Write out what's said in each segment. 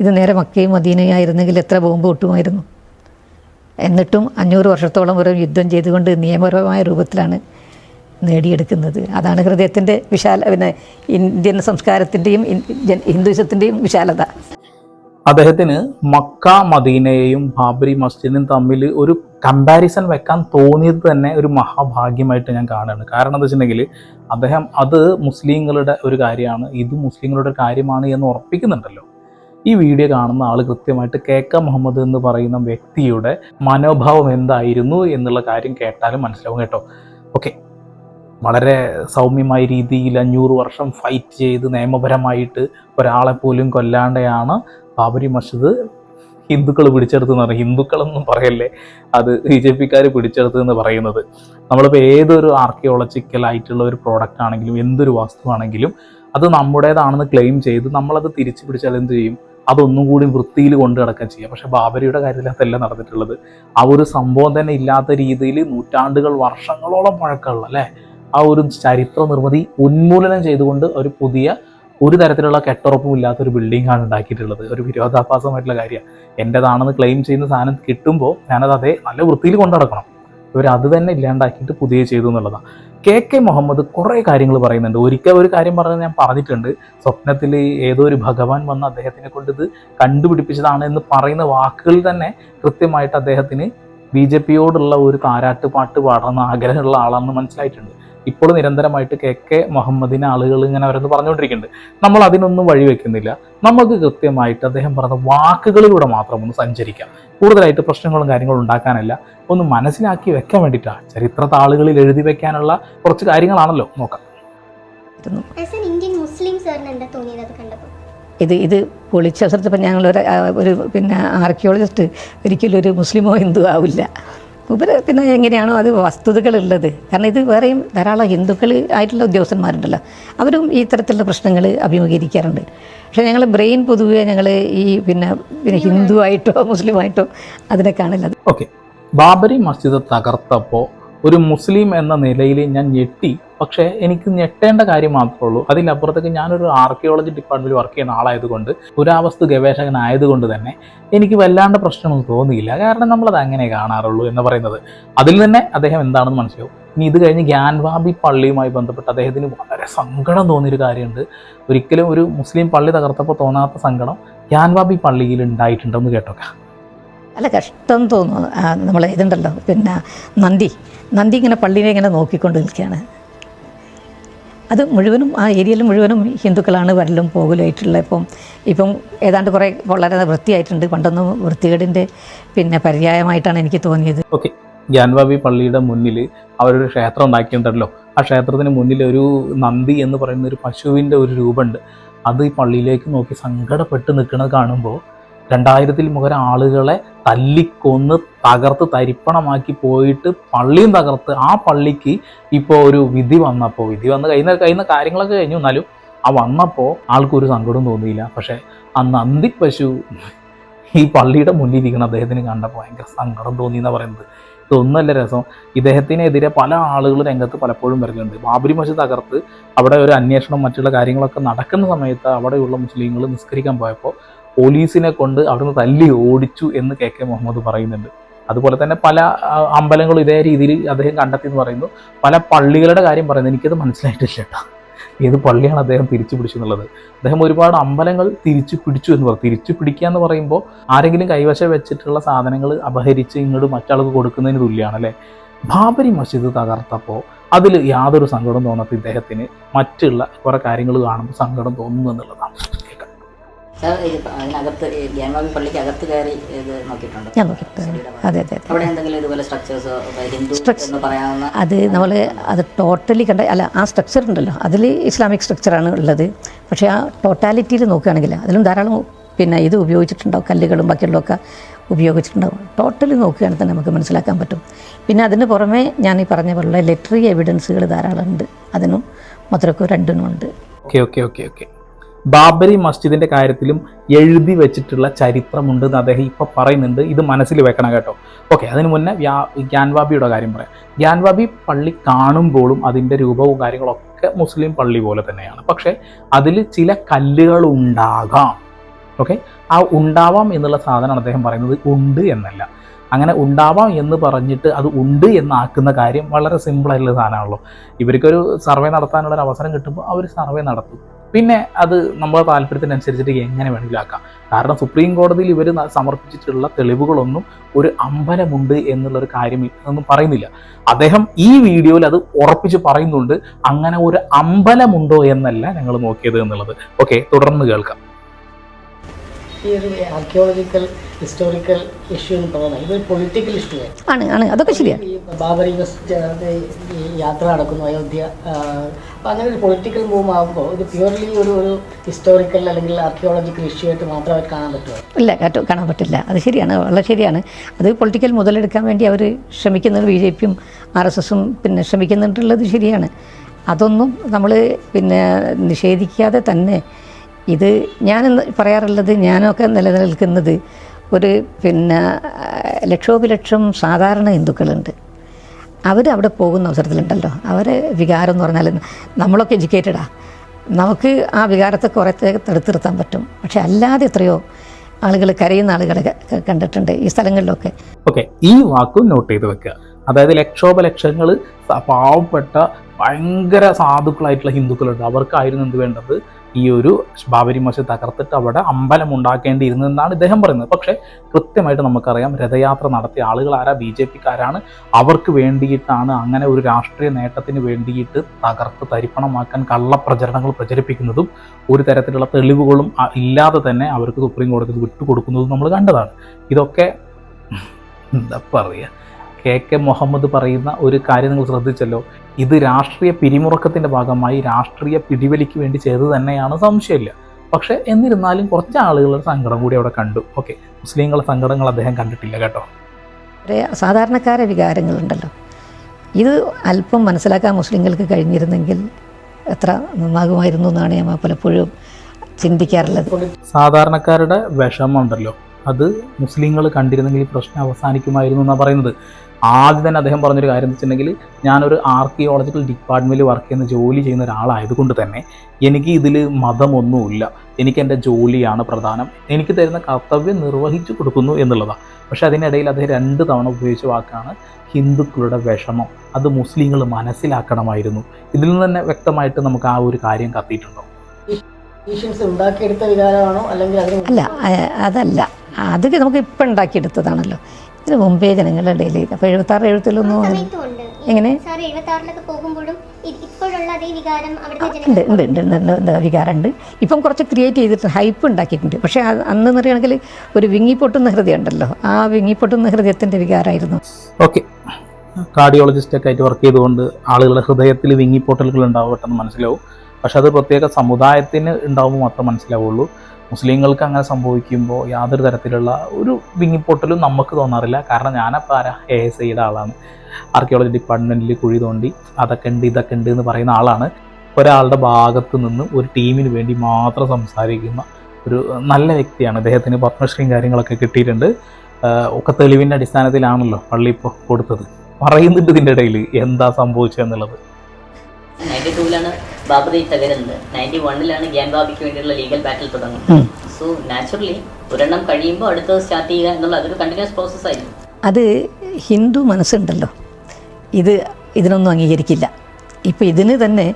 ഇത് നേരെ മക്കയും മദീനയും ആയിരുന്നെങ്കിൽ എത്ര ബോംബ് പൊട്ടുമായിരുന്നു. എന്നിട്ടും അഞ്ഞൂറ് വർഷത്തോളം ഒരു യുദ്ധം ചെയ്തുകൊണ്ട് നിയമപരമായ രൂപത്തിലാണ് നേടിയെടുക്കുന്നത്. അതാണ് ഹൃദയത്തിന്റെ വിശാല പിന്നെ ഇന്ത്യൻ സംസ്കാരത്തിന്റെയും ഹിന്ദുസത്തിന്റെയും വിശാലത. അദ്ദേഹത്തിന് മക്ക മദീനയെയും ബാബരി മസ്ജിദിനും തമ്മിൽ ഒരു കമ്പാരിസൺ വെക്കാൻ തോന്നിയത് തന്നെ ഒരു മഹാഭാഗ്യമായിട്ട് ഞാൻ കാണുകയാണ്. കാരണം എന്താ വെച്ചിട്ടുണ്ടെങ്കിൽ അദ്ദേഹം അത് മുസ്ലിങ്ങളുടെ ഒരു കാര്യമാണ് ഇത് മുസ്ലിങ്ങളുടെ കാര്യമാണ് എന്ന് ഉറപ്പിക്കുന്നുണ്ടല്ലോ. ഈ വീഡിയോ കാണുന്ന ആൾ കൃത്യമായിട്ട് കെ കെ മുഹമ്മദ് എന്ന് പറയുന്ന വ്യക്തിയുടെ മനോഭാവം എന്തായിരുന്നു എന്നുള്ള കാര്യം കേട്ടാലും മനസ്സിലാവും കേട്ടോ. ഓക്കെ. വളരെ സൗമ്യമായ രീതിയിൽ അഞ്ഞൂറ് വർഷം ഫൈറ്റ് ചെയ്ത് നിയമപരമായിട്ട് ഒരാളെ പോലും കൊല്ലാണ്ടെയാണ് ബാബരി മസ്ജിദ് ഹിന്ദുക്കൾ പിടിച്ചെടുത്തെന്ന് പറയുന്നത്. ഹിന്ദുക്കളെന്നും പറയല്ലേ? അത് ബി ജെ പിക്കാർ പിടിച്ചെടുത്തെന്ന് പറയുന്നത്. നമ്മളിപ്പോൾ ഏതൊരു ആർക്കിയോളജിക്കൽ ആയിട്ടുള്ള ഒരു പ്രോഡക്റ്റ് ആണെങ്കിലും എന്തൊരു വസ്തുവാണെങ്കിലും അത് നമ്മുടേതാണെന്ന് ക്ലെയിം ചെയ്ത് നമ്മളത് തിരിച്ചു പിടിച്ചാൽ എന്ത് ചെയ്യും? അതൊന്നും കൂടി വൃത്തിയിൽ കൊണ്ടു നടക്കാൻ ചെയ്യാം. പക്ഷെ ബാബരിയുടെ കാര്യത്തിൽ അതല്ല നടന്നിട്ടുള്ളത്. ആ ഒരു സംഭവം തന്നെ ഇല്ലാത്ത രീതിയിൽ നൂറ്റാണ്ടുകൾ വർഷങ്ങളോളം പഴക്കമുള്ള അല്ലേ? ആ ഒരു ചരിത്ര നിർമ്മിതി ഉന്മൂലനം ചെയ്തുകൊണ്ട് ഒരു പുതിയ ഒരു തരത്തിലുള്ള കെട്ടുറപ്പും ഇല്ലാത്ത ഒരു ബിൽഡിംഗ് ആണ് ഉണ്ടാക്കിയിട്ടുള്ളത്. ഒരു വിരോധാഭാസമായിട്ടുള്ള കാര്യമാണ്. എന്റെതാണെന്ന് ക്ലെയിം ചെയ്യുന്ന സാധനം കിട്ടുമ്പോൾ ഞാനത് അതേ നല്ല വൃത്തിയിൽ കൊണ്ടു നടക്കണം. ഇവർ അത് തന്നെ ഇല്ലാണ്ടാക്കിയിട്ട് പുതിയ ചെയ്തു എന്നുള്ളതാണ്. കെ കെ മുഹമ്മദ് കുറേ കാര്യങ്ങൾ പറയുന്നുണ്ട്. ഒരിക്കൽ ഒരു കാര്യം പറഞ്ഞത് ഞാൻ പറഞ്ഞിട്ടുണ്ട്. സ്വപ്നത്തിൽ ഏതോ ഒരു ഭഗവാൻ വന്ന് അദ്ദേഹത്തിനെ കൊണ്ട് ഇത് കണ്ടുപിടിപ്പിച്ചതാണ് എന്ന് പറയുന്ന വാക്കുകൾ തന്നെ കൃത്യമായിട്ട് അദ്ദേഹത്തിന് ബി ജെ പിയോടുള്ള ഒരു താരാട്ട് പാട്ട് പാടണമെന്ന് ആഗ്രഹമുള്ള ആളാണെന്ന് മനസ്സിലായിട്ടുണ്ട്. ഇപ്പോൾ നിരന്തരമായിട്ട് കെ കെ മുഹമ്മദിനെ ആളുകൾ ഇങ്ങനെ അവരൊന്ന് പറഞ്ഞുകൊണ്ടിരിക്കുന്നുണ്ട്. നമ്മൾ അതിനൊന്നും വഴിവെക്കുന്നില്ല നമുക്ക് കൃത്യമായിട്ട് അദ്ദേഹം പറഞ്ഞ വാക്കുകളിലൂടെ മാത്രം ഒന്ന് സഞ്ചരിക്കാം. കൂടുതലായിട്ട് പ്രശ്നങ്ങളും കാര്യങ്ങളും ഉണ്ടാക്കാനല്ല. ഒന്ന് മനസ്സിലാക്കി വെക്കാൻ വേണ്ടിയിട്ടാണ്. ചരിത്ര താളുകളിൽ എഴുതി വെക്കാനുള്ള കുറച്ച് കാര്യങ്ങളാണല്ലോ. നോക്കാം. ഇന്ത്യൻ മുസ്ലിം സാറിന് എന്താ തോന്നിയത് കണ്ടപ്പോൾ? ഇത് ഇത് പൊളിച്ചെടുത്തപ്പോൾ ഞങ്ങളൊരു ഒരു പിന്നെ ആർക്കിയോളജിസ്റ്റ് ഒരിക്കലും ഒരു മുസ്ലിമോ ഹിന്ദു ആവില്ല. ഇവർ പിന്നെ എങ്ങനെയാണോ അത് വസ്തുതകളുള്ളത്. കാരണം ഇത് വേറെയും ധാരാളം ഹിന്ദുക്കൾ ആയിട്ടുള്ള ഉദ്യോഗസ്ഥന്മാരുണ്ടല്ലോ. അവരും ഈ തരത്തിലുള്ള പ്രശ്നങ്ങൾ അഭിമുഖീകരിക്കാറുണ്ട്. പക്ഷേ ഞങ്ങൾ ബ്രെയിൻ പൊതുവെ ഞങ്ങൾ ഈ പിന്നെ പിന്നെ ഹിന്ദു ആയിട്ടോ മുസ്ലിം ആയിട്ടോ അതിനെ കാണില്ല. ഓക്കെ. ബാബരി മസ്ജിദ് തകർത്തപ്പോൾ ഒരു മുസ്ലിം എന്ന നിലയിൽ ഞാൻ ഞെട്ടി. പക്ഷേ എനിക്ക് ഞെട്ടേണ്ട കാര്യം മാത്രമേ ഉള്ളൂ. അതിനപ്പുറത്തേക്ക് ഞാനൊരു ആർക്കിയോളജി ഡിപ്പാർട്ട്മെന്റിൽ വർക്ക് ചെയ്യുന്ന ആളായതുകൊണ്ട് പുരാവസ്തു ഗവേഷകനായതുകൊണ്ട് തന്നെ എനിക്ക് വല്ലാണ്ട് പ്രശ്നമൊന്നും തോന്നിയില്ല. കാരണം നമ്മളത് അങ്ങനെ കാണാറുള്ളൂ എന്ന് പറയുന്നത്. അതിൽ തന്നെ അദ്ദേഹം എന്താണെന്ന് മനസ്സിലാവും. ഇനി ഇത് കഴിഞ്ഞ് ഗ്യാൻവാബി പള്ളിയുമായി ബന്ധപ്പെട്ട് അദ്ദേഹത്തിന് വളരെ സങ്കടം തോന്നിയൊരു കാര്യമുണ്ട്. ഒരിക്കലും ഒരു മുസ്ലിം പള്ളി തകർത്തപ്പോൾ തോന്നാത്ത സങ്കടം ഗ്യാൻവാബി പള്ളിയിൽ ഉണ്ടായിട്ടുണ്ടെന്ന് കേട്ടോ അല്ല കഷ്ടം തോന്നുന്നു. നമ്മൾ ഇതുണ്ടല്ലോ. പിന്നെ നന്ദി. നന്ദി ഇങ്ങനെ പള്ളിനെ ഇങ്ങനെ നോക്കിക്കൊണ്ട് നിൽക്കുകയാണ് അത് മുഴുവനും ആ ഏരിയയിൽ മുഴുവനും ഹിന്ദുക്കളാണ് വരലും പോകലുമായിട്ടുള്ളത്. ഇപ്പം ഇപ്പം ഏതാണ്ട് കുറേ വളരെ വൃത്തിയായിട്ടുണ്ട്. പണ്ടൊന്നും വൃത്തികേടിന്റെ പിന്നെ പര്യായമായിട്ടാണ് എനിക്ക് തോന്നിയത്. ഓക്കെ. ഗ്യാൻവാബി പള്ളിയുടെ മുന്നിൽ അവരൊരു ക്ഷേത്രം ഉണ്ടാക്കിയിട്ടുണ്ടല്ലോ. ആ ക്ഷേത്രത്തിന് മുന്നിൽ ഒരു നന്ദി എന്ന് പറയുന്ന ഒരു പശുവിന്റെ ഒരു രൂപമുണ്ട്. അത് ഈ പള്ളിയിലേക്ക് നോക്കി സങ്കടപ്പെട്ട് നിൽക്കുന്നത് കാണുമ്പോൾ രണ്ടായിരത്തിൽ മുഖര ആളുകളെ തല്ലിക്കൊന്ന് തകർത്ത് തരിപ്പണമാക്കി പോയിട്ട് പള്ളിയും തകർത്ത് ആ പള്ളിക്ക് ഇപ്പോൾ ഒരു വിധി വന്നപ്പോൾ വിധി വന്ന് കഴിഞ്ഞ കഴിയുന്ന കാര്യങ്ങളൊക്കെ കഴിഞ്ഞു. എന്നാലും ആ വന്നപ്പോൾ ആൾക്കൊരു സങ്കടം തോന്നിയില്ല. പക്ഷേ ആ നന്ദി പശു ഈ പള്ളിയുടെ മുന്നിൽ ഇരിക്കുന്ന അദ്ദേഹത്തിന് കണ്ടപ്പോൾ ഭയങ്കര സങ്കടം തോന്നി എന്ന് പറയുന്നത്. ഇതൊന്നല്ല രസം. ഇദ്ദേഹത്തിനെതിരെ പല ആളുകൾ രംഗത്ത് പലപ്പോഴും വരുന്നുണ്ട് ബാബരി മസ്ജിദ് തകർത്ത് അവിടെ ഒരു അന്വേഷണം മറ്റുള്ള കാര്യങ്ങളൊക്കെ നടക്കുന്ന സമയത്ത് അവിടെയുള്ള മുസ്ലിങ്ങൾ നിസ്കരിക്കാൻ പോയപ്പോൾ പോലീസിനെ കൊണ്ട് അവിടുന്ന് തല്ലി ഓടിച്ചു എന്ന് കെ കെ മുഹമ്മദ് പറയുന്നുണ്ട്. അതുപോലെ തന്നെ പല അമ്പലങ്ങളും ഇതേ രീതിയിൽ അദ്ദേഹം കണ്ടെത്തി എന്ന് പറയുന്നു. പല പള്ളികളുടെ കാര്യം പറയുന്നത് എനിക്കത് മനസ്സിലായിട്ടില്ല കേട്ടോ. ഏത് പള്ളിയാണ് അദ്ദേഹം തിരിച്ചു പിടിച്ചു എന്നുള്ളത്. അദ്ദേഹം ഒരുപാട് അമ്പലങ്ങൾ തിരിച്ചു പിടിച്ചു എന്ന് പറയും തിരിച്ചു പിടിക്കുക എന്ന് പറയുമ്പോൾ ആരെങ്കിലും കൈവശം വെച്ചിട്ടുള്ള സാധനങ്ങൾ അപഹരിച്ച് ഇങ്ങോട്ട് മറ്റാൾക്ക് കൊടുക്കുന്നതിന് തുല്യമാണ് അല്ലേ? ബാബരി മസ്ജിദ് തകർത്തപ്പോൾ അതിൽ യാതൊരു സങ്കടം തോന്നാത്ത ഇദ്ദേഹത്തിന് മറ്റുള്ള കുറേ കാര്യങ്ങൾ കാണുമ്പോൾ സങ്കടം തോന്നുന്നു എന്നുള്ളതാണ്. അതിനകത്ത് പള്ളിക്ക് അകത്ത് കയറി ഇത് നോക്കിയിട്ടുണ്ടോ? ഞാൻ നോക്കിയിട്ടുണ്ട്. അതെ അതെ അതെ. അവിടെ എന്തെങ്കിലും ഇതുപോലെ സ്ട്രക്ചേഴ്സ് ഹിന്ദു എന്ന് പറയാവുന്ന അത് നമ്മൾ അത് ടോട്ടലി കണ്ട അല്ല ആ സ്ട്രക്ചർ ഉണ്ടല്ലോ. അതിൽ ഇസ്ലാമിക് സ്ട്രക്ചറാണ് ഉള്ളത്. പക്ഷേ ആ ടോട്ടാലിറ്റിയിൽ നോക്കുകയാണെങ്കിൽ അതിലും ധാരാളം പിന്നെ ഇത് ഉപയോഗിച്ചിട്ടുണ്ടാവും. കല്ലുകളും ബാക്കിയുള്ളതൊക്കെ ഉപയോഗിച്ചിട്ടുണ്ടാവും. ടോട്ടലി നോക്കുകയാണെങ്കിൽ തന്നെ നമുക്ക് മനസ്സിലാക്കാൻ പറ്റും. പിന്നെ അതിന് പുറമേ ഞാൻ ഈ പറഞ്ഞ പോലുള്ള ലെറ്ററി എവിഡൻസുകൾ ധാരാളം ഉണ്ട്. അതിനും മധുരക്കും രണ്ടിനും ഉണ്ട്. Okay okay okay okay Babri മസ്ജിദിന്റെ കാര്യത്തിലും എഴുതി വെച്ചിട്ടുള്ള ചരിത്രമുണ്ട് എന്ന് അദ്ദേഹം ഇപ്പൊ പറയുന്നുണ്ട്. ഇത് മനസ്സിൽ വെക്കണം കേട്ടോ. ഓക്കെ അതിന് മുന്നേ വ്യാ- ഗ്യാൻവാബിയുടെ കാര്യം പറയാം. ഗ്യാൻവാബി പള്ളി കാണുമ്പോഴും അതിന്റെ രൂപവും കാര്യങ്ങളൊക്കെ മുസ്ലിം പള്ളി പോലെ തന്നെയാണ്. പക്ഷേ അതിൽ ചില കല്ലുകൾ ഉണ്ടാകാം. ഓക്കെ ആ ഉണ്ടാവാം എന്നുള്ള സാധനമാണ് അദ്ദേഹം പറയുന്നത്. ഉണ്ട് എന്നല്ല. അങ്ങനെ ഉണ്ടാവാം എന്ന് പറഞ്ഞിട്ട് അത് ഉണ്ട് എന്നാക്കുന്ന കാര്യം വളരെ സിമ്പിളായിട്ടുള്ള സാധനമാണല്ലോ. ഇവർക്കൊരു സർവേ നടത്താനുള്ള ഒരു അവസരം കിട്ടുമ്പോൾ അവർ സർവേ നടത്തും. പിന്നെ അത് നമ്മുടെ താല്പര്യത്തിനനുസരിച്ചിട്ട് എങ്ങനെ വേണമെങ്കിലും ആക്കാം. കാരണം സുപ്രീം കോടതിയിൽ ഇവർ സമർപ്പിച്ചിട്ടുള്ള തെളിവുകളൊന്നും ഒരു അമ്പലമുണ്ട് എന്നുള്ളൊരു കാര്യം ഒന്നും പറയുന്നില്ല. അദ്ദേഹം ഈ വീഡിയോയിൽ അത് ഉറപ്പിച്ച് പറയുന്നുണ്ട് അങ്ങനെ ഒരു അമ്പലമുണ്ടോ എന്നല്ല ഞങ്ങൾ നോക്കിയത് എന്നുള്ളത്. ഓക്കെ തുടർന്ന് കേൾക്കാം. ഈ ഒരു ആർക്കിയോളജിക്കൽ ഹിസ്റ്റോറിക്കൽ ഇഷ്യൂ എന്ന് പറയുന്നത്. ഇതൊരു പൊളിറ്റിക്കൽ ഇഷ്യൂ ആണ്. ആണ് അതൊക്കെ ശരിയാണ് ഈ ബാബറി യാത്ര നടക്കുന്നു അയോധ്യ അപ്പോൾ അങ്ങനെ ഒരു പൊളിറ്റിക്കൽ മൂവ് ആകുമ്പോൾ ഇത് പ്യൂർലി ഒരു ഒരു ഹിസ്റ്റോറിക്കൽ അല്ലെങ്കിൽ ആർക്കിയോളജിക്കൽ ഇഷ്യൂ ആയിട്ട് മാത്രമായിട്ട് കാണാൻ പറ്റുമോ ഇല്ല കാണാൻ പറ്റില്ല. അത് ശരിയാണ് വളരെ ശരിയാണ്. അത് പൊളിറ്റിക്കൽ മുതലെടുക്കാൻ വേണ്ടി അവർ ശ്രമിക്കുന്നത് ബി ജെ പിയും ആർ എസ് എസും പിന്നെ ശ്രമിക്കുന്നുണ്ടുള്ളത് ശരിയാണ്. അതൊന്നും നമ്മൾ പിന്നെ നിഷേധിക്കാതെ തന്നെ ഇത് ഞാൻ പറയാറുള്ളത് ഞാനൊക്കെ നിലനിൽക്കുന്നത് ഒരു പിന്നെ ലക്ഷോപലക്ഷം സാധാരണ ഹിന്ദുക്കളുണ്ട്. അവർ അവിടെ പോകുന്ന അവസരത്തിലുണ്ടല്ലോ. അവരെ വികാരം എന്ന് പറഞ്ഞാൽ നമ്മളൊക്കെ എഡ്യൂക്കേറ്റഡാ. നമുക്ക് ആ വികാരത്തെ കുറേ തടുത്തു നിർത്താൻ പറ്റും. പക്ഷെ അല്ലാതെ എത്രയോ ആളുകൾ കരയുന്ന ആളുകളെ കണ്ടിട്ടുണ്ട് ഈ സ്ഥലങ്ങളിലൊക്കെ. ഓക്കെ ഈ വാക്കും നോട്ട് ചെയ്ത് വെക്കുക. അതായത് ലക്ഷോപലക്ഷങ്ങൾ പാവപ്പെട്ട ഭയങ്കര സാധുക്കളായിട്ടുള്ള ഹിന്ദുക്കളുണ്ട്. അവർക്കായിരുന്നു എന്ത് വേണ്ടത്? ഈ ഒരു ബാബരി മസ്ജിദ് തകർത്തിട്ട് അവിടെ അമ്പലം ഉണ്ടാക്കേണ്ടിയിരുന്നതെന്നാണ് ഇദ്ദേഹം പറയുന്നത്. പക്ഷേ കൃത്യമായിട്ട് നമുക്കറിയാം രഥയാത്ര നടത്തിയ ആളുകൾ ആരാ ബി ജെ പിക്കാരാണ്. അവർക്ക് വേണ്ടിയിട്ടാണ് അങ്ങനെ ഒരു രാഷ്ട്രീയ നേട്ടത്തിന് വേണ്ടിയിട്ട് തകർത്ത് തരിപ്പണമാക്കാൻ കള്ളപ്രചരണങ്ങൾ പ്രചരിപ്പിക്കുന്നതും ഒരു തരത്തിലുള്ള തെളിവുകളും ഇല്ലാതെ തന്നെ അവർക്ക് സുപ്രീം കോടതിയിൽ വിട്ടുകൊടുക്കുന്നതും നമ്മൾ കണ്ടതാണ്. ഇതൊക്കെ എന്താ പറയുക കെ കെ മുഹമ്മദ് പറയുന്ന ഒരു കാര്യം നിങ്ങൾ ശ്രദ്ധിച്ചല്ലോ. ഇത് രാഷ്ട്രീയ പിരിമുറക്കത്തിന്റെ ഭാഗമായി രാഷ്ട്രീയ പിടിവലിക്ക് വേണ്ടി ചെയ്തത് തന്നെയാണ് സംശയമില്ല. പക്ഷേ എന്നിരുന്നാലും കുറച്ച് ആളുകളുടെ സങ്കടം കൂടി അവിടെ കണ്ടു. ഓക്കെ. മുസ്ലിങ്ങളുടെ സങ്കടങ്ങൾ അദ്ദേഹം കണ്ടിട്ടില്ല കേട്ടോ. സാധാരണക്കാരെ വികാരങ്ങളുണ്ടല്ലോ. ഇത് അല്പം മനസ്സിലാക്കാൻ മുസ്ലിങ്ങൾക്ക് കഴിഞ്ഞിരുന്നെങ്കിൽ എത്ര നന്നാകുമായിരുന്നു എന്നാണ് ഞാൻ പലപ്പോഴും ചിന്തിക്കാറുള്ളത്. സാധാരണക്കാരുടെ വിഷമമുണ്ടല്ലോ. അത് മുസ്ലിങ്ങൾ കണ്ടിരുന്നെങ്കിൽ പ്രശ്നം അവസാനിക്കുമായിരുന്നു എന്നാണ് പറയുന്നത്. ആദ്യം തന്നെ അദ്ദേഹം പറഞ്ഞൊരു കാര്യം എന്ന് വെച്ചിട്ടുണ്ടെങ്കിൽ ഞാനൊരു ആർക്കിയോളജിക്കൽ ഡിപ്പാർട്ട്മെന്റിൽ വർക്ക് ചെയ്യുന്ന ജോലി ചെയ്യുന്ന ഒരാളായതുകൊണ്ട് തന്നെ എനിക്ക് ഇതിൽ മതമൊന്നുമില്ല. എനിക്ക് എന്റെ ജോലിയാണ് പ്രധാനം. എനിക്ക് തരുന്ന കർത്തവ്യം നിർവഹിച്ചു കൊടുക്കുന്നു എന്നുള്ളതാണ്. പക്ഷേ അതിനിടയിൽ അദ്ദേഹം രണ്ട് തവണ ഉപയോഗിച്ച വാക്കാണ് ഹിന്ദുക്കളുടെ വിഷമം. അത് മുസ്ലിങ്ങൾ മനസ്സിലാക്കണമായിരുന്നു. ഇതിൽ നിന്ന് തന്നെ വ്യക്തമായിട്ട് നമുക്ക് ആ ഒരു കാര്യം കത്തിയിട്ടുണ്ടോ? അല്ല അതല്ല. അത് നമുക്ക് ഇപ്പം ഉണ്ടാക്കിയെടുത്തതാണല്ലോ. ഇതിന് മുമ്പേ ജനങ്ങളുടെ ഇടയിൽ അപ്പോൾ എഴുപത്താറ് എഴുപത്തിലൊന്നും ഉണ്ട്. എങ്ങനെ? ഉണ്ട് ഉണ്ട് ഉണ്ട് ഉണ്ട്, വികാരമുണ്ട്. ഇപ്പം കുറച്ച് ക്രിയേറ്റ് ചെയ്തിട്ട് ഹൈപ്പ് ഉണ്ടാക്കിയിട്ടുണ്ട്. പക്ഷേ അത് അന്ന് പറയുകയാണെങ്കിൽ ഒരു വിങ്ങിപ്പൊട്ടുന്ന ഹൃദയം ഉണ്ടല്ലോ. ആ വിങ്ങിപ്പൊട്ടുന്ന ഹൃദയത്തിന്റെ വികാരമായിരുന്നു. ഓക്കെ. കാർഡിയോളജിസ്റ്റൊക്കെ ആയിട്ട് വർക്ക് ചെയ്തുകൊണ്ട് ആളുകളുടെ ഹൃദയത്തിൽ വിങ്ങിപ്പൊട്ടലുകൾ ഉണ്ടാവും പെട്ടെന്ന് മനസ്സിലാവും. പക്ഷെ അത് പ്രത്യേക സമുദായത്തിന് ഉണ്ടാവുമ്പോൾ മാത്രം മനസ്സിലാവുള്ളൂ. മുസ്ലിങ്ങൾക്ക് അങ്ങനെ സംഭവിക്കുമ്പോൾ യാതൊരു തരത്തിലുള്ള ഒരു വിങ്ങിപ്പൊട്ടലും നമുക്ക് തോന്നാറില്ല. കാരണം ഞാനപ്പോൾ ആരാ? എ എസ് ഐയുടെ ആളാണ്. ആർക്കിയോളജി ഡിപ്പാർട്ട്മെന്റിൽ കുഴി തോണ്ടി അതൊക്കെ ഉണ്ട് ഇതൊക്കെ ഉണ്ട് എന്ന് പറയുന്ന ആളാണ്. ഒരാളുടെ ഭാഗത്ത് നിന്ന് ഒരു ടീമിന് വേണ്ടി മാത്രം സംസാരിക്കുന്ന ഒരു നല്ല വ്യക്തിയാണ്. അദ്ദേഹത്തിന് പത്മശ്രീയും കാര്യങ്ങളൊക്കെ കിട്ടിയിട്ടുണ്ട്. ഒക്കെ തെളിവിന്റെ അടിസ്ഥാനത്തിലാണല്ലോ പള്ളി ഇപ്പോൾ കൊടുത്തത്. പറയുന്നുണ്ട് ഇതിന്റെ ഇടയിൽ എന്താ സംഭവിച്ചതെന്നുള്ളത് ബാബറി തകരുന്നത്. നയന്റി വണ്ണിലാണ് ഗ്യാൻ ബാബിക്ക് വേണ്ടിയുള്ള ലീഗൽ ബാറ്റിൽ തുടങ്ങുന്നത്. സോ നാച്ചുറലി ഒരെണ്ണം കഴിയുമ്പോൾ അടുത്തത് സ്റ്റാർട്ട് ചെയ്യുക എന്നുള്ള അതൊരു കണ്ടിന്യൂസ് പ്രോസസ് ആയിരുന്നു അത് ഹിന്ദു മനസ്സുണ്ടല്ലോ. ഇത് ഇതിനൊന്നും അംഗീകരിക്കില്ല. ഇപ്പോൾ ഇതിന് തന്നെ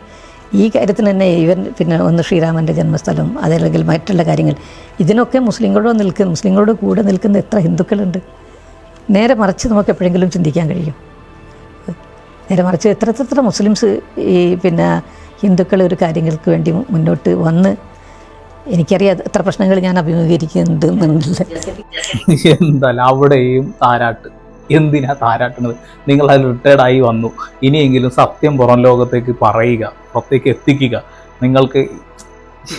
ഈ കാര്യത്തിന് തന്നെ ഇവൻ പിന്നെ ഒന്ന് ശ്രീരാമന്റെ ജന്മസ്ഥലം അതല്ലെങ്കിൽ മറ്റുള്ള കാര്യങ്ങൾ. ഇതിനൊക്കെ മുസ്ലിങ്ങളോട് നിൽക്കുന്ന മുസ്ലിങ്ങളോട് കൂടെ നിൽക്കുന്ന എത്ര ഹിന്ദുക്കളുണ്ട്? നേരെ മറിച്ച് നമുക്ക് എപ്പോഴെങ്കിലും ചിന്തിക്കാൻ കഴിയും. നേരെ മറിച്ച് എത്ര എത്ര മുസ്ലിംസ് ഈ പിന്നെ ഹിന്ദുക്കൾ ഒരു കാര്യങ്ങൾക്ക് വേണ്ടി മുന്നോട്ട് വന്ന് എനിക്കറിയാം എത്ര പ്രശ്നങ്ങൾ ഞാൻ അഭിമുഖീകരിക്കുന്നുണ്ട്. അവിടെയും താരാട്ട്. എന്തിനാ താരാട്ടുന്നത്? നിങ്ങൾ അതിൽ റിട്ടയർഡ് ആയി വന്നു. ഇനിയെങ്കിലും സത്യം പുറം ലോകത്തേക്ക് പറയുക പുറത്തേക്ക് എത്തിക്കുക. നിങ്ങൾക്ക്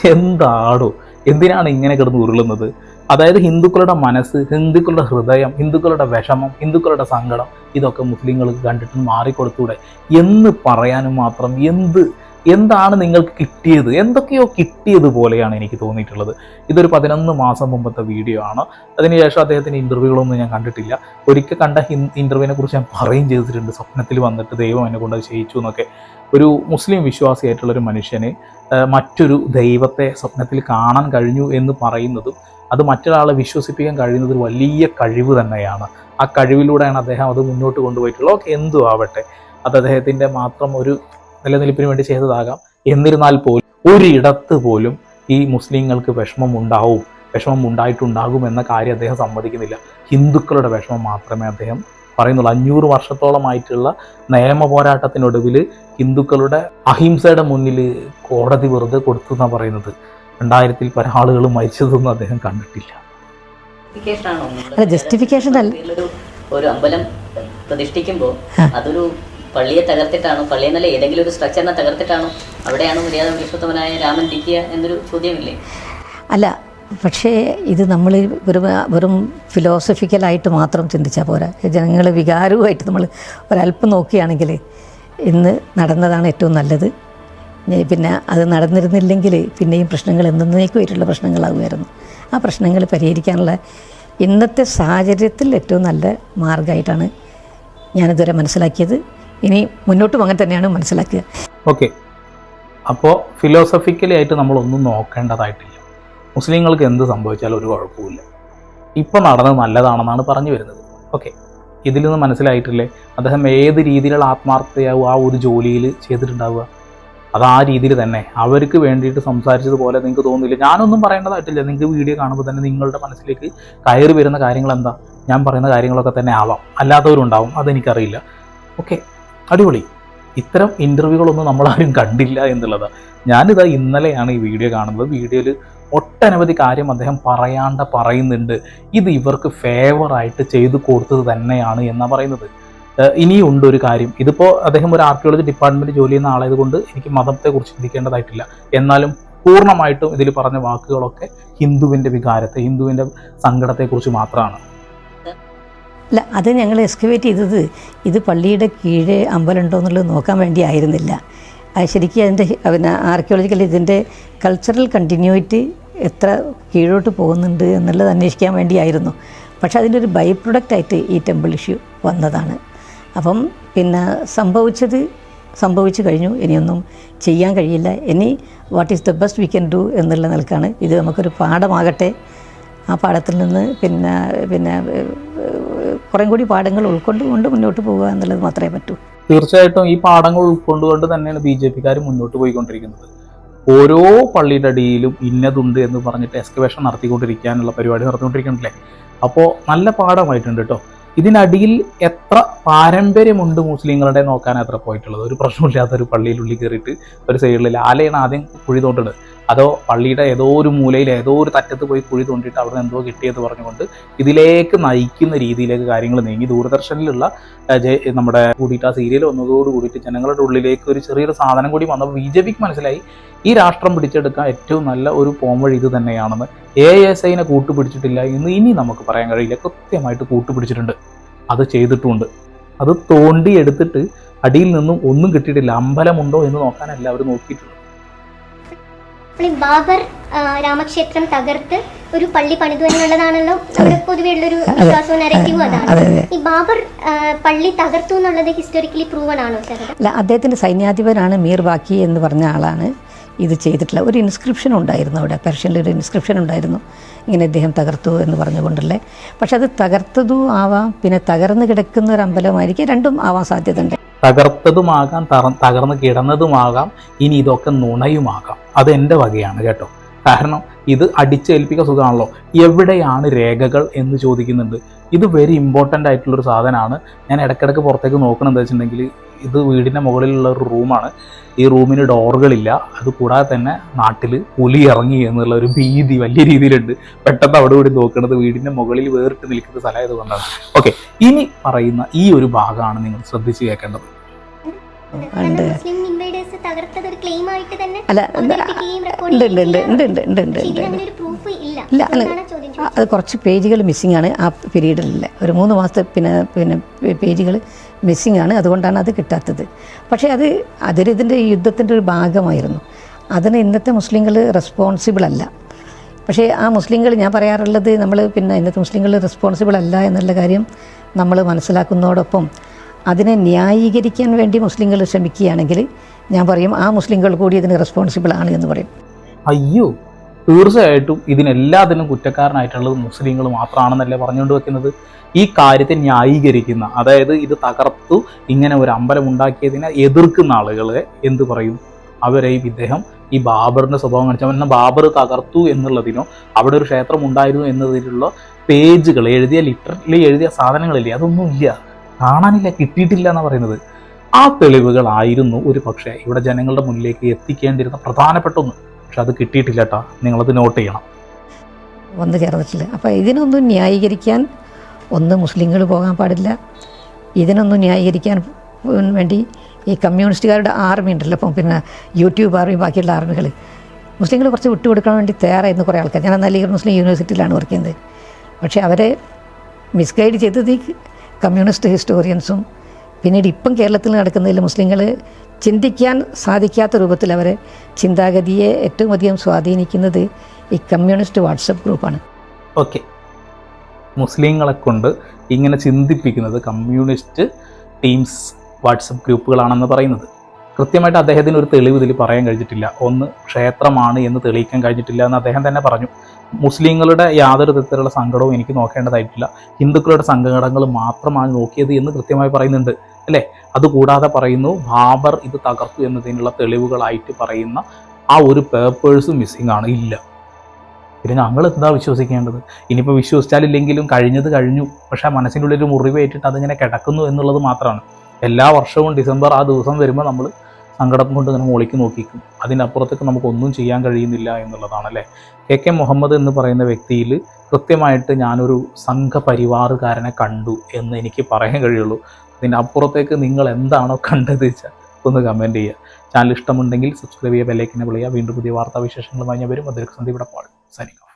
എന്താടോ? എന്തിനാണ് ഇങ്ങനെ കിടന്ന് ഉരുളുന്നത്? അതായത് ഹിന്ദുക്കളുടെ മനസ്സ് ഹിന്ദുക്കളുടെ ഹൃദയം ഹിന്ദുക്കളുടെ വിഷമം ഹിന്ദുക്കളുടെ സങ്കടം ഇതൊക്കെ മുസ്ലിങ്ങൾക്ക് കണ്ടിട്ട് മാറിക്കൊടുത്തൂടെ? എന്ന് പറയാനും മാത്രം എന്ത് എന്താണ് നിങ്ങൾക്ക് കിട്ടിയത്? എന്തൊക്കെയോ കിട്ടിയത് പോലെയാണ് എനിക്ക് തോന്നിയിട്ടുള്ളത്. ഇതൊരു പതിനൊന്ന് മാസം മുമ്പത്തെ വീഡിയോ ആണ്. അതിനുശേഷം അദ്ദേഹത്തിന്റെ ഇന്റർവ്യൂകളൊന്നും ഞാൻ കണ്ടിട്ടില്ല. ഒരിക്കൽ കണ്ട ഇന്റർവ്യൂവിനെ കുറിച്ച് ഞാൻ പറയും ചെയ്തിട്ടുണ്ട്. സ്വപ്നത്തിൽ വന്നിട്ട് ദൈവം എന്നെ കൊണ്ട് ചെയ്യിച്ചു എന്നൊക്കെ. ഒരു മുസ്ലിം വിശ്വാസിയായിട്ടുള്ളൊരു മനുഷ്യന് മറ്റൊരു ദൈവത്തെ സ്വപ്നത്തിൽ കാണാൻ കഴിഞ്ഞു എന്ന് പറയുന്നതും അത് മറ്റൊരാളെ വിശ്വസിപ്പിക്കാൻ കഴിയുന്നത് വലിയ കഴിവ് തന്നെയാണ്. ആ കഴിവിലൂടെയാണ് അദ്ദേഹം അത് മുന്നോട്ട് കൊണ്ടുപോയിട്ടുള്ളത്. ഓക്കെ എന്തു ആവട്ടെ. അത് അദ്ദേഹത്തിന്റെ മാത്രം ഒരു നിലനിൽപ്പിന് വേണ്ടി ചെയ്തതാകാം. എന്നിരുന്നാൽ പോലും ഒരിടത്ത് പോലും ഈ മുസ്ലിങ്ങൾക്ക് വിഷമം ഉണ്ടാവും വിഷമം ഉണ്ടായിട്ടുണ്ടാകും എന്ന കാര്യം അദ്ദേഹം സമ്മതിക്കുന്നില്ല. ഹിന്ദുക്കളുടെ വിഷമം മാത്രമേ അദ്ദേഹം പറയുന്നുള്ളൂ. അഞ്ഞൂറ് വർഷത്തോളമായിട്ടുള്ള നിയമ പോരാട്ടത്തിനൊടുവിൽ ഹിന്ദുക്കളുടെ അഹിംസയുടെ മുന്നിൽ കോടതി വെറുതെ കൊടുത്തു എന്നാണ് പറയുന്നത്. രണ്ടായിരത്തിൽ പല ആളുകൾ മരിച്ചതൊന്നും അദ്ദേഹം കണ്ടിട്ടില്ല. ജസ്റ്റിഫിക്കേഷൻ ഒരു അമ്പലം പ്രതിഷ്ഠിക്കുമ്പോൾ അതൊരു പള്ളിയെ തകർത്തിട്ടാണോ പള്ളിയെ നല്ല ഏതെങ്കിലും ഒരു സ്ട്രക്ചറിനെ തകർത്തിട്ടാണോ അവിടെയാണോ മര്യാദ പുരുഷോത്തമനായ രാമൻ ഇരിക്കുക എന്നൊരു ചോദ്യമില്ലേ? അല്ല പക്ഷേ ഇത് നമ്മൾ വെറും വെറും ഫിലോസഫിക്കലായിട്ട് മാത്രം ചിന്തിച്ചാൽ പോരാ. ജനങ്ങൾ വികാരവുമായിട്ട് നമ്മൾ ഒരല്പം നോക്കുകയാണെങ്കിൽ ഇന്ന് നടന്നതാണ് ഏറ്റവും നല്ലത്. പിന്നെ അത് നടന്നിരുന്നില്ലെങ്കിൽ പിന്നെയും പ്രശ്നങ്ങൾ എന്നേക്കുമായിട്ടുള്ള പ്രശ്നങ്ങളാകുമായിരുന്നു ആ പ്രശ്നങ്ങൾ പരിഹരിക്കാനുള്ള ഇന്നത്തെ സാഹചര്യത്തിൽ ഏറ്റവും നല്ല മാർഗമായിട്ടാണ് ഞാനിതുവരെ മനസ്സിലാക്കിയത്. ഇനി മുന്നോട്ടും അങ്ങനെ തന്നെയാണ് മനസ്സിലാക്കുക ഓക്കെ അപ്പോൾ ഫിലോസഫിക്കലി ആയിട്ട് നമ്മളൊന്നും നോക്കേണ്ടതായിട്ടില്ല. മുസ്ലിങ്ങൾക്ക് എന്ത് സംഭവിച്ചാലും ഒരു കുഴപ്പമില്ല ഇപ്പം നടന്നത് നല്ലതാണെന്നാണ് പറഞ്ഞു വരുന്നത്. ഓക്കെ ഇതിൽ നിന്ന് മനസ്സിലായിട്ടില്ലേ? അദ്ദേഹം ഏത് രീതിയിലുള്ള ആത്മാർത്ഥതയാവും ആ ഒരു ജോലിയിൽ ചെയ്തിട്ടുണ്ടാവുക? അത് ആ രീതിയിൽ തന്നെ. അവർക്ക് വേണ്ടിയിട്ട് സംസാരിച്ചതുപോലെ നിങ്ങൾക്ക് തോന്നുന്നില്ല. ഞാനൊന്നും പറയേണ്ടതായിട്ടില്ല. നിങ്ങൾക്ക് വീഡിയോ കാണുമ്പോൾ തന്നെ നിങ്ങളുടെ മനസ്സിലേക്ക് കയറി വരുന്ന കാര്യങ്ങൾ എന്താ ഞാൻ പറയുന്ന കാര്യങ്ങളൊക്കെ തന്നെ ആവാം. അല്ലാത്തവരുണ്ടാവും. അതെനിക്കറിയില്ല. ഓക്കെ അടിപൊളി. ഇത്തരം ഇന്റർവ്യൂകളൊന്നും നമ്മളാരും കണ്ടില്ല എന്നുള്ളതാണ് ഞാനിതാ ഇന്നലെയാണ് ഈ വീഡിയോ കാണുന്നത്. വീഡിയോയിൽ ഒട്ടനവധി കാര്യം അദ്ദേഹം പറയാണ്ട പറയുന്നുണ്ട്. ഇത് ഇവർക്ക് ഫേവറായിട്ട് ചെയ്തു കൊടുത്തത് തന്നെയാണ് എന്നാണ് പറയുന്നത്. ഇനിയുണ്ട് ഒരു കാര്യം. ഇതിപ്പോൾ അദ്ദേഹം ഒരു ആർക്കിയോളജി ഡിപ്പാർട്ട്മെന്റ് ജോലി ചെയ്യുന്ന ആളായതുകൊണ്ട് എനിക്ക് മതത്തെക്കുറിച്ച് ചിന്തിക്കേണ്ടതായിട്ടില്ല. എന്നാലും പൂർണമായിട്ടും ഇതിൽ പറഞ്ഞ വാക്കുകളൊക്കെ ഹിന്ദുവിന്റെ വികാരത്തെ ഹിന്ദുവിന്റെ സങ്കടത്തെക്കുറിച്ച് മാത്രമാണ് അല്ല അത് ഞങ്ങൾ എക്സ്കവേറ്റ് ചെയ്തത് ഇത് പള്ളിയുടെ കീഴേ അമ്പലമുണ്ടോ എന്നുള്ളത് നോക്കാൻ വേണ്ടി ആയിരുന്നില്ല ശരിക്കും അതിന്റെ പിന്നെ ആർക്കിയോളജിക്കൽ ഇതിന്റെ കൾച്ചറൽ കണ്ടിന്യൂറ്റി എത്ര കീഴോട്ട് പോകുന്നുണ്ട് എന്നുള്ളത് അന്വേഷിക്കാൻ വേണ്ടിയായിരുന്നു. പക്ഷെ അതിന്റെ ഒരു ബൈ പ്രൊഡക്റ്റായിട്ട് ഈ ടെമ്പിൾ ഇഷ്യൂ വന്നതാണ്. അപ്പം പിന്നെ സംഭവിച്ചത് സംഭവിച്ചു കഴിഞ്ഞു. ഇനിയൊന്നും ചെയ്യാൻ കഴിയില്ല. ഇനി what is the best we can do എന്നുള്ള നിലക്കാണ് ഇത് നമുക്കൊരു പാഠമാകട്ടെ. ആ പാഠത്തിൽ നിന്ന് പിന്നെ പിന്നെ കുറേ കൂടി പാഠങ്ങൾ ഉൾക്കൊണ്ടുകൊണ്ട് മുന്നോട്ട് പോകുക എന്നുള്ളത് മാത്രമേ പറ്റൂ. തീർച്ചയായിട്ടും ഈ പാഠങ്ങൾ ഉൾക്കൊണ്ടുകൊണ്ട് തന്നെയാണ് ബി ജെ പിക്കാർ മുന്നോട്ട് പോയിക്കൊണ്ടിരിക്കുന്നത്. ഓരോ പള്ളിയുടെ അടിയിലും ഇന്നതുണ്ട് എന്ന് പറഞ്ഞിട്ട് എക്സ്കവേഷൻ നടത്തിക്കൊണ്ടിരിക്കാനുള്ള പരിപാടി നടത്തിക്കൊണ്ടിരിക്കണല്ലേ അപ്പോൾ നല്ല പാഠമായിട്ടുണ്ട് കേട്ടോ. ഇതിനടിയിൽ എത്ര പാരമ്പര്യമുണ്ട് മുസ്ലിങ്ങളുടെ നോക്കാൻ എത്ര പോയിട്ടുള്ളത്? ഒരു പ്രശ്നമില്ലാത്ത ഒരു പള്ളിയിൽ ഉള്ളി കയറിയിട്ട് ഒരു സൈഡിൽ ആലയാണ് ആദ്യം കുഴി തോണ്ടത് അതോ പള്ളിയുടെ ഏതോ ഒരു മൂലയിൽ ഏതോ ഒരു തറ്റത്ത് പോയി കുഴി തോണ്ടിയിട്ട് അവിടെ നിന്ന് എന്തോ കിട്ടിയെന്ന് പറഞ്ഞുകൊണ്ട് ഇതിലേക്ക് നയിക്കുന്ന രീതിയിലേക്ക് കാര്യങ്ങൾ നീങ്ങി. ദൂരദർശനിലുള്ള നമ്മുടെ കൂടിയിട്ട് ആ സീരിയൽ വന്നതോട് കൂടിയിട്ട് ജനങ്ങളുടെ ഉള്ളിലേക്ക് ഒരു ചെറിയൊരു സാധനം കൂടി വന്നപ്പോൾ ബി ജെ പിക്ക് മനസ്സിലായി. ഈ രാഷ്ട്രം പിടിച്ചെടുക്കാൻ ഏറ്റവും നല്ല ഒരു പോംവഴി ഇത് തന്നെയാണെന്ന് എ എസ് ഐനെ കൂട്ടുപിടിച്ചിട്ടില്ല എന്ന് ഇനി നമുക്ക് പറയാൻ കഴിയില്ല. കൃത്യമായിട്ട് കൂട്ടുപിടിച്ചിട്ടുണ്ട്. അത് ചെയ്തിട്ടുമുണ്ട് അത് തോണ്ടി എടുത്തിട്ട് അടിയിൽ നിന്നും ഒന്നും കിട്ടിയിട്ടില്ല. അമ്പലമുണ്ടോ എന്ന് നോക്കാനല്ല അവർ നോക്കിയിട്ടുള്ളത് ഈ ബാബർ രാമക്ഷേത്രം തകർത്ത് ഒരു പള്ളി പണിതു എന്നുള്ളതാണല്ലോ നമ്മുടെ പൊതുവെയുള്ളൊരു വിശ്വാസവും നരേറ്റീവും അതാണ്. അതെ അതെ. ഈ ബാബർ പള്ളി തകർത്തു എന്നുള്ളത് ഹിസ്റ്റോറിക്കലി പ്രൂവൺ ആണോ സാർ അല്ല അദ്ദേഹത്തിന്റെ സൈന്യാധിപനാണ് മീർ ബാക്കി എന്ന് പറഞ്ഞ ആളാണ്. ഇത് ചെയ്തിട്ടില്ല. ഒരു ഇൻസ്ക്രിപ്ഷൻ ഉണ്ടായിരുന്നു അവിടെ. പെർഷ്യനിൽ ഒരു ഇൻസ്ക്രിപ്ഷൻ ഉണ്ടായിരുന്നു. ഇങ്ങനെ ഇദ്ദേഹം തകർത്തു എന്ന് പറഞ്ഞുകൊണ്ടല്ലേ. പക്ഷെ അത് തകർത്തതും ആവാം. പിന്നെ തകർന്നു കിടക്കുന്ന ഒരു അമ്പലമായിരിക്കും. രണ്ടും ആവാൻ സാധ്യതയുണ്ട്. തകർത്തതുമാകാം തകർന്നു കിടന്നതുമാകാം. ഇനി ഇതൊക്കെ നുണയുമാകാം. അത് എന്റെ വകയാണ് കേട്ടോ. കാരണം ഇത് അടിച്ചേൽപ്പിക്കുക സുഖമാണല്ലോ. എവിടെയാണ് രേഖകൾ എന്ന് ചോദിക്കുന്നുണ്ട്. ഇത് വെരി ഇമ്പോർട്ടന്റ് ആയിട്ടുള്ളൊരു സാധനമാണ്. ഞാൻ ഇടയ്ക്കിടയ്ക്ക് പുറത്തേക്ക് നോക്കണം എന്താ വെച്ചിട്ടുണ്ടെങ്കിൽ ഇത് വീടിന്റെ മുകളിലുള്ള ഒരു റൂമാണ് ഈ റൂമിന് ഡോറുകളില്ല. അത് കൂടാതെ തന്നെ നാട്ടിൽ പുലി ഇറങ്ങി എന്നുള്ള ഒരു ഭീതി വലിയ രീതിയിലുണ്ട്. പെട്ടെന്ന് അവിടെ കൂടി നോക്കുന്നത് വീടിന്റെ മുകളിൽ വേറിട്ട് നിൽക്കുന്ന സ്ഥലമായത് കൊണ്ടാണ്. ഓക്കെ ഇനി പറയുന്ന ഈ ഒരു ഭാഗമാണ് നിങ്ങൾ ശ്രദ്ധിച്ച് കേൾക്കേണ്ടത്. അല്ല ഉണ്ട് ഉണ്ട് ഉണ്ട് ഉണ്ട് ഉണ്ട് ഉണ്ട് ഇല്ല. അല്ല. അത് കുറച്ച് പേജുകൾ മിസ്സിംഗ് ആണ്. ആ പീരീഡിലെ ഒരു മൂന്ന് മാസത്തെ പിന്നെ പിന്നെ പേജുകൾ മിസ്സിംഗ് ആണ്. അതുകൊണ്ടാണ് അത് കിട്ടാത്തത്. പക്ഷേ അത് അതിരിതിന്റെ ഈ യുദ്ധത്തിന്റെ ഒരു ഭാഗമായിരുന്നു. അതിന് ഇന്നത്തെ മുസ്ലിങ്ങൾ റെസ്പോൺസിബിൾ അല്ല. പക്ഷേ ആ മുസ്ലിങ്ങൾ ഞാൻ പറയാറുള്ളത് നമ്മൾ പിന്നെ ഇന്നത്തെ മുസ്ലിങ്ങൾ റെസ്പോൺസിബിൾ അല്ല എന്നുള്ള കാര്യം നമ്മൾ മനസ്സിലാക്കുന്നതോടൊപ്പം അതിനെ ന്യായീകരിക്കാൻ വേണ്ടി മുസ്ലിങ്ങൾ ശ്രമിക്കുകയാണെങ്കിൽ ഞാൻ പറയും ആ മുസ്ലിങ്ങൾ കൂടി ഇതിന് റെസ്പോൺസിബിൾ ആണ് എന്ന് പറയും. അയ്യോ. തീർച്ചയായിട്ടും ഇതിനെല്ലാത്തിനും കുറ്റക്കാരനായിട്ടുള്ളത് മുസ്ലിങ്ങൾ മാത്രമാണെന്നല്ലേ പറഞ്ഞുകൊണ്ട് വെക്കുന്നത്. ഈ കാര്യത്തെ ന്യായീകരിക്കുന്ന അതായത് ഇത് തകർത്തു ഇങ്ങനെ ഒരു അമ്പലം ഉണ്ടാക്കിയതിനെ എതിർക്കുന്ന ആളുകളെ എന്ത് പറയും? അവരെയും ഇദ്ദേഹം ഈ ബാബറിന്റെ സ്വഭാവം കാണിച്ചു എന്നാൽ ബാബർ തകർത്തു എന്നുള്ളതിനോ അവിടെ ഒരു ക്ഷേത്രം ഉണ്ടായിരുന്നു എന്നതിലുള്ള പേജുകൾ എഴുതിയ ലിറ്ററലി എഴുതിയ സാധനങ്ങളില്ലേ? അതൊന്നും ഇല്ല. കാണാനില്ല കിട്ടിയിട്ടില്ല എന്ന് പറയുന്നത്. ആ തെളിവുകളായിരുന്നു ഒരു പക്ഷേ ഇവിടെ ജനങ്ങളുടെ മുന്നിലേക്ക് എത്തിക്കേണ്ടിരുന്ന പ്രധാനപ്പെട്ട ഒന്ന്. പക്ഷെ അത് കിട്ടിയിട്ടില്ല കേട്ടോ നിങ്ങളത് നോട്ട് ചെയ്യണം. വന്നു ചേർന്നിട്ടില്ല. അപ്പോൾ ഇതിനൊന്നും ന്യായീകരിക്കാൻ ഒന്ന് മുസ്ലിങ്ങൾ പോകാൻ പാടില്ല. ഇതിനൊന്നും ന്യായീകരിക്കാൻ വേണ്ടി ഈ കമ്മ്യൂണിസ്റ്റുകാരുടെ ആർമി ഉണ്ടല്ലോ. അപ്പം പിന്നെ യൂട്യൂബ് ആർമി ബാക്കിയുള്ള ആർമികൾ മുസ്ലിങ്ങൾ കുറച്ച് വിട്ടുകൊടുക്കാൻ വേണ്ടി തയ്യാറായിരുന്നു കുറേ ആൾക്കാർ. ഞാൻ അലീഗർ മുസ്ലിം യൂണിവേഴ്സിറ്റിയിലാണ് വർക്ക് ചെയ്യുന്നത്. പക്ഷേ അവരെ മിസ്ഗൈഡ് ചെയ്തത് ഈ കമ്മ്യൂണിസ്റ്റ് ഹിസ്റ്റോറിയൻസും പിന്നീട് ഇപ്പം കേരളത്തിൽ നടക്കുന്നതിൽ മുസ്ലിങ്ങൾ ചിന്തിക്കാൻ സാധിക്കാത്ത രൂപത്തിൽ അവരെ ചിന്താഗതിയെ ഏറ്റവും അധികം സ്വാധീനിക്കുന്നത് ഈ കമ്മ്യൂണിസ്റ്റ് വാട്സപ്പ് ഗ്രൂപ്പാണ്. ഓക്കെ. മുസ്ലിങ്ങളെ കൊണ്ട് ഇങ്ങനെ ചിന്തിപ്പിക്കുന്നത് കമ്മ്യൂണിസ്റ്റ് ടീംസ് വാട്സപ്പ് ഗ്രൂപ്പുകളാണെന്ന് പറയുന്നത്. കൃത്യമായിട്ട് അദ്ദേഹത്തിന് ഒരു തെളിവ് ഇതിൽ പറയാൻ കഴിഞ്ഞിട്ടില്ല. ഒന്ന് ക്ഷേത്രമാണ് എന്ന് തെളിയിക്കാൻ കഴിഞ്ഞിട്ടില്ല എന്ന് അദ്ദേഹം തന്നെ പറഞ്ഞു. മുസ്ലിങ്ങളുടെ യാതൊരു തരത്തിലുള്ള സങ്കടവും എനിക്ക് നോക്കേണ്ടതായിട്ടില്ല. ഹിന്ദുക്കളുടെ സങ്കടങ്ങൾ മാത്രമാണ് നോക്കിയത് എന്ന് കൃത്യമായി പറയുന്നുണ്ട്. അല്ലേ? അതുകൂടാതെ പറയുന്നു ബാബർ ഇത് തകർത്തു എന്നതിനുള്ള തെളിവുകളായിട്ട് പറയുന്ന ആ ഒരു പേപ്പേഴ്സ് മിസ്സിംഗ് ആണ്. ഇല്ല. പിന്നെ ഞങ്ങൾ എന്താ വിശ്വസിക്കേണ്ടത്? ഇനിയിപ്പോൾ വിശ്വസിച്ചാലില്ലെങ്കിലും കഴിഞ്ഞത് കഴിഞ്ഞു. പക്ഷെ ഒരു മുറിവേറ്റിട്ട് അതിങ്ങനെ കിടക്കുന്നു എന്നുള്ളത് മാത്രമാണ്. എല്ലാ വർഷവും ഡിസംബർ ആ ദിവസം വരുമ്പോൾ നമ്മൾ സങ്കടം കൊണ്ട് ഇങ്ങനെ മുകളിലേക്ക് നോക്കിക്കും. അതിനപ്പുറത്തേക്ക് നമുക്കൊന്നും ചെയ്യാൻ കഴിയുന്നില്ല എന്നുള്ളതാണ് അല്ലേ? കെ കെ മുഹമ്മദ് എന്ന് പറയുന്ന വ്യക്തിയിൽ കൃത്യമായിട്ട് ഞാനൊരു സംഘപരിവാറുകാരനെ കണ്ടു എന്ന് എനിക്ക് പറയാൻ കഴിയുള്ളൂ. അതിനപ്പുറത്തേക്ക് നിങ്ങൾ എന്താണോ കണ്ടത് വെച്ചാൽ ഒന്ന് കമന്റ് ചെയ്യുക. ചാനൽ ഇഷ്ടമുണ്ടെങ്കിൽ സബ്സ്ക്രൈബ് ചെയ്യുക ബെല്ലൈക്കിനെ വിളിക്കുക. വീണ്ടും പുതിയ വാർത്താവിശേഷങ്ങളുമായി ഞാൻ വരും. അതിലേക്ക് സന്ദീപ് പാടും സൈനിക